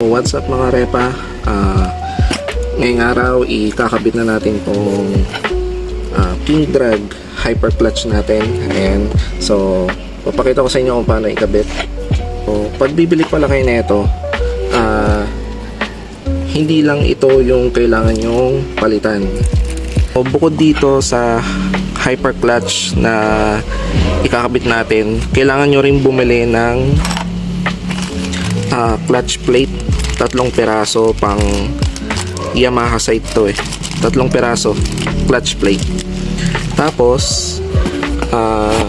What's up mga repa? Ah, ngayong araw, ikakabit na natin tong ah, King Drag Hyper Clutch natin. Ayan. So, papakita ko sa inyo kung paano ikabit. So, pag bibili pala kayo nito, ah, hindi lang ito yung kailangan yung palitan. So, bukod dito sa hyper clutch na ikakabit natin, kailangan nyo rin bumili ng ah, clutch plate tatlong peraso pang Yamaha site to eh. Tatlong peraso clutch plate. Tapos ah,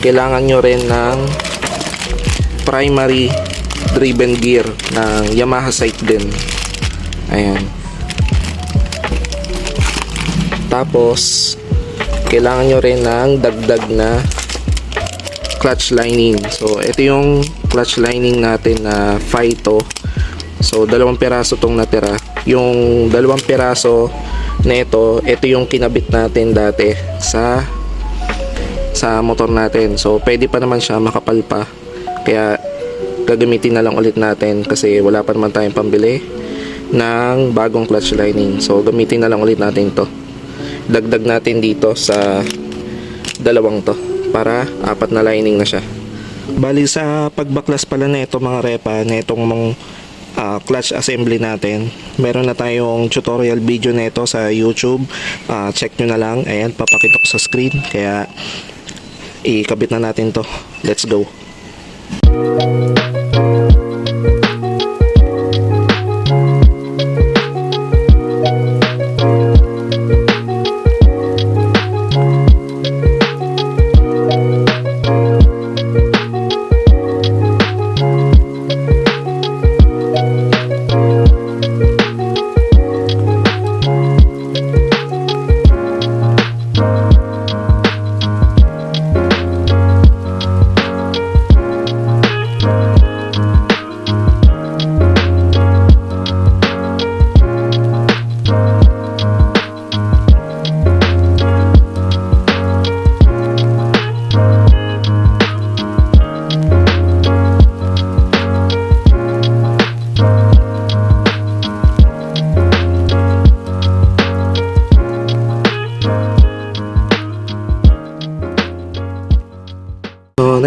kailangan nyo rin ng primary driven gear ng Yamaha site din. Ayan. Tapos kailangan nyo rin ng dagdag na clutch lining. So, ito yung clutch lining natin na Phyto. So, dalawang piraso tong natira. Yung dalawang piraso na ito, ito yung kinabit natin dati sa sa motor natin. So, pwede pa naman siya makapal pa. Kaya, gagamitin na lang ulit natin kasi wala pa naman tayong pambili ng bagong clutch lining. So, gamitin na lang ulit natin to. Dagdag natin dito sa dalawang to para apat na lining na siya. Bali sa pagbaklas pala na ito mga repa na itong mga ah, clutch assembly natin. Meron na tayong tutorial video na ito sa YouTube. Ah, check nyo na lang. Ayan, papakita ko sa screen. Kaya ikabit na natin to. Let's go. So,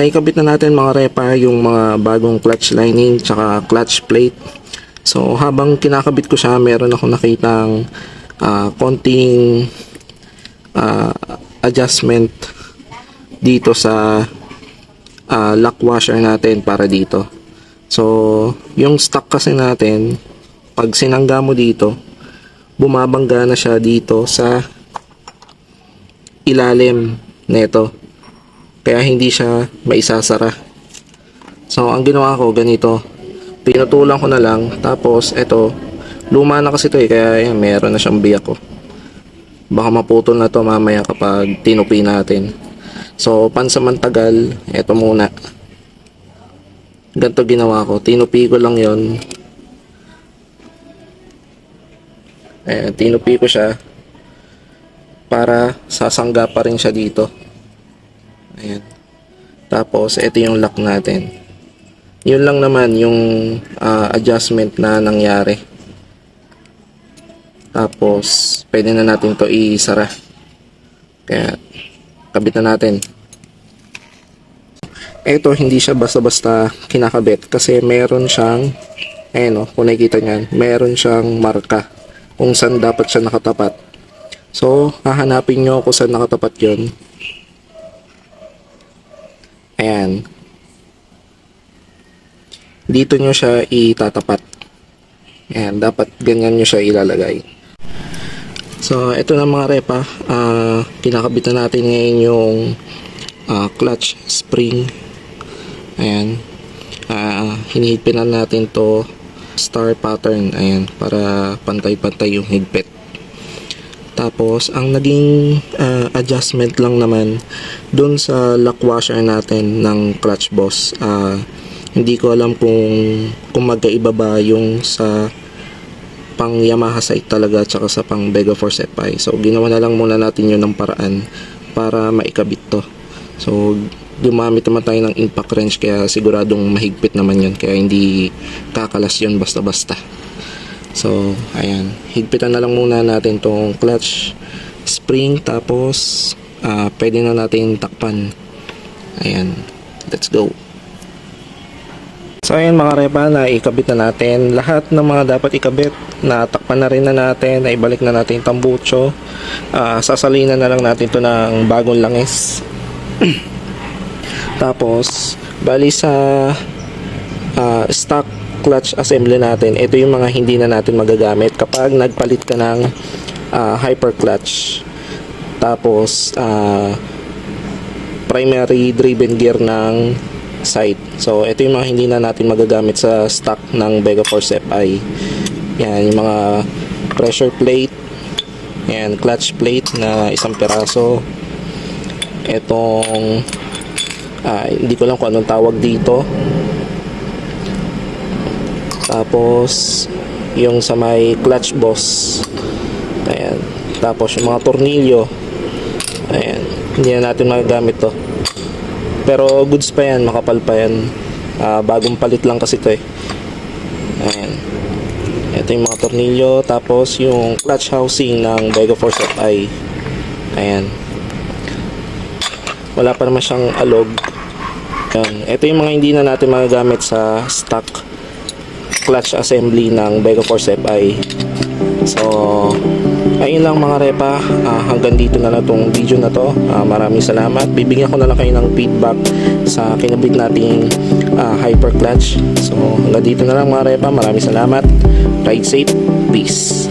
naikabit na natin mga repa yung mga bagong clutch lining tsaka clutch plate. So, habang kinakabit ko siya, meron ako nakitang ah, konting ah, adjustment dito sa ah, lock washer natin para dito. So, yung stock kasi natin, pag sinangga mo dito, bumabangga na siya dito sa ilalim nito. Kaya hindi siya maisasara. So, ang ginawa ko, ganito. Pinutulan ko na lang. Tapos, eto. Luma na kasi to eh. Kaya, yan, meron na siyang biyak ko. Baka maputol na to mamaya kapag tinupi natin. So, pansamantagal, eto muna. Ganito ginawa ko. Tinupi ko lang yon Ayan, tinupi ko siya para sasangga pa rin siya dito. Ayan. Tapos, ito yung lock natin. Yun lang naman yung ah, adjustment na nangyari. Tapos, pwede na natin to isara. Kaya, kabit na natin. Ito, hindi siya basta-basta kinakabit kasi meron siyang, ayan o, kung nakikita nyan, meron siyang marka kung saan dapat siya nakatapat. So, hahanapin nyo kung saan nakatapat yun. Ayan. Dito nyo siya itatapat. Ayan, dapat ganyan nyo siya ilalagay. So, ito na mga repa. Ah, kinakabit na natin ngayon yung ah, clutch spring. Ayan. Ah, hinihigpinan natin to star pattern. Ayan, para pantay-pantay yung higpit. Tapos, ang naging ah, adjustment lang naman dun sa lock washer natin ng clutch boss. ah, hindi ko alam kung, kung magkaiba ba yung sa pang Yamaha site talaga tsaka sa pang Vega Force FI. So, ginawa na lang muna natin yun ng paraan para maikabit to. So, gumamit naman tayo ng impact wrench kaya siguradong mahigpit naman yun kaya hindi kakalas yun basta-basta. So, ayan. Higpitan na lang muna natin tong clutch spring tapos ah, pwede na natin takpan. Ayan. Let's go. So ayan mga repa, na ikabit na natin lahat ng mga dapat ikabit. Natakpan na rin na natin, na ibalik na natin yung tambucho. Ah, sasalinan na lang natin to ng bagong langis. Tapos, bali sa ah, stock clutch assembly natin, ito yung mga hindi na natin magagamit kapag nagpalit ka ng ah, hyper clutch. Tapos, ah, primary driven gear ng side. So, ito yung mga hindi na natin magagamit sa stock ng Vega Force FI. Yan, yung mga pressure plate. Yan, clutch plate na isang peraso. Itong, ah, hindi ko lang kung anong tawag dito. Tapos, yung sa may clutch boss. Ayan. Tapos, yung mga tornilyo. Ayan. Hindi na natin magagamit to. Pero goods pa yan, makapal pa yan. Ah, bagong palit lang kasi to eh. Ayan. Ito yung mga tornilyo. Tapos yung clutch housing ng Vega Force FI. Ayan. Wala pa naman siyang alog. Ayan. Ito yung mga hindi na natin magagamit sa stock clutch assembly ng Vega Force FI. So, ayun lang mga repa. Ah, hanggang dito na lang tong video na to. Ah, maraming salamat. Bibigyan ko na lang kayo ng feedback sa kinabit nating ah, hyper clutch. So, hanggang dito na lang mga repa. Maraming salamat. Ride safe. Peace.